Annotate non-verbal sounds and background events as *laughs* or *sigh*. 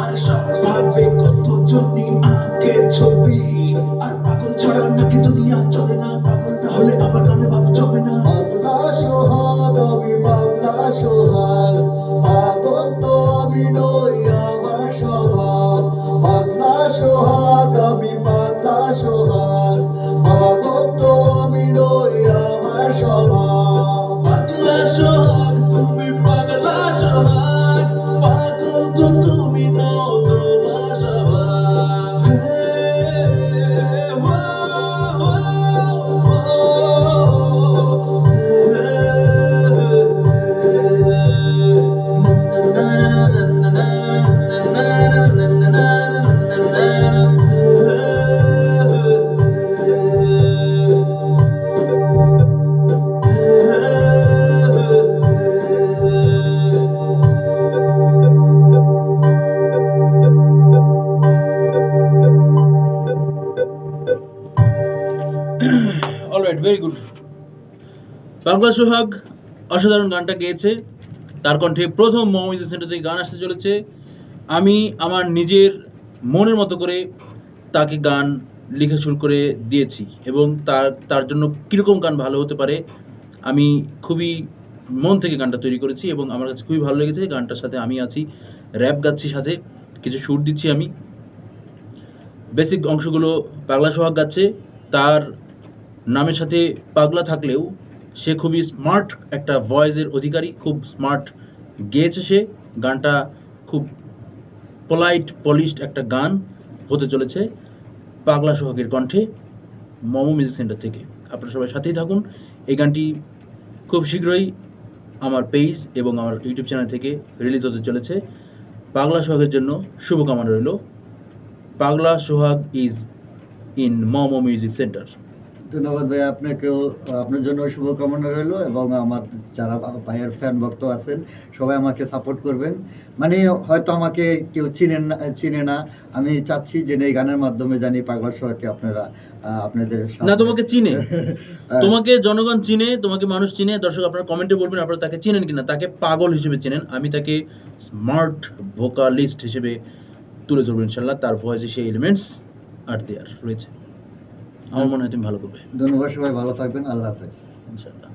আর সব ভাবে কত জনি আঁকে ছবি। আর ছাড়া নাকি দুনিয়া চলে না? পাগল না হলে আবার গানে ভাব চলে না। বাংলা সোহাগ আমি বাংলা সোহাগ ভেরি গুড বাংলা সোহাগ অসাধারণ গানটা গেয়েছে। তার কণ্ঠে প্রথম মহামিউজিক সেন্টার থেকে গান আসতে চলেছে। আমি আমার নিজের মনের মতো করে তাকে গান লিখে শুরু করে দিয়েছি এবং তার তার জন্য কীরকম গান ভালো হতে পারে, আমি খুবই মন থেকে গানটা তৈরি করেছি এবং আমার কাছে খুবই ভালো লেগেছে। গানটার সাথে আমি আছি, র্যাপ গাচ্ছি সাথে, কিছু সুর দিচ্ছি আমি। বেসিক অংশগুলো পাগলা সোহাগ গাচ্ছে। তার নামের সাথে পাগলা থাকলেও সে খুবই স্মার্ট একটা ভয়েসের অধিকারী, খুব স্মার্ট গেয়েছে সে। গানটা খুব পোলাইট পলিশড একটা গান হতে চলেছে পাগলা সোহাগের কণ্ঠে মমো মিউজিক সেন্টার থেকে। আপনারা সবাই সাথেই থাকুন। এই গানটি খুব শীঘ্রই আমার পেজ এবং আমার ইউটিউব চ্যানেল থেকে রিলিজ হতে চলেছে। পাগলা সোহাগের জন্য শুভকামনা রইল। Pagla Sohag is in Momo music centre ধন্যবাদ ভাই আপনাকেও আপনার জন্য শুভকামনা রইল এবং আমার যারা ভাইয়ের ফ্যান ভক্ত আছেন সবাই আমাকে সাপোর্ট করবেন মানে হয়তো আমাকে কেউ চিনেন না চিনে না আমি চাচ্ছি যে এই গানের মাধ্যমে জানি পাগলা সোহাকে আপনারা আপনাদের না তোমাকে চিনে। *laughs* তোমাকে জনগণ চিনে তোমাকে মানুষ চিনে দর্শক আপনারা কমেন্টে বলবেন আপনারা তাকে চিনেন কিনা তাকে পাগল হিসেবে চেনেন আমি তাকে স্মার্ট ভোকালিস্ট হিসেবে তুলে ধরবো ইনশাল্লাহ তার ভয়েসে সেই এলিমেন্টস আর দেয়ার রয়েছে আমার মনে হয় তুমি ভালো করবে। ধন্যবাদ সবাই ভালো থাকবেন আল্লাহ হাফেজ। ইনশাল্লাহ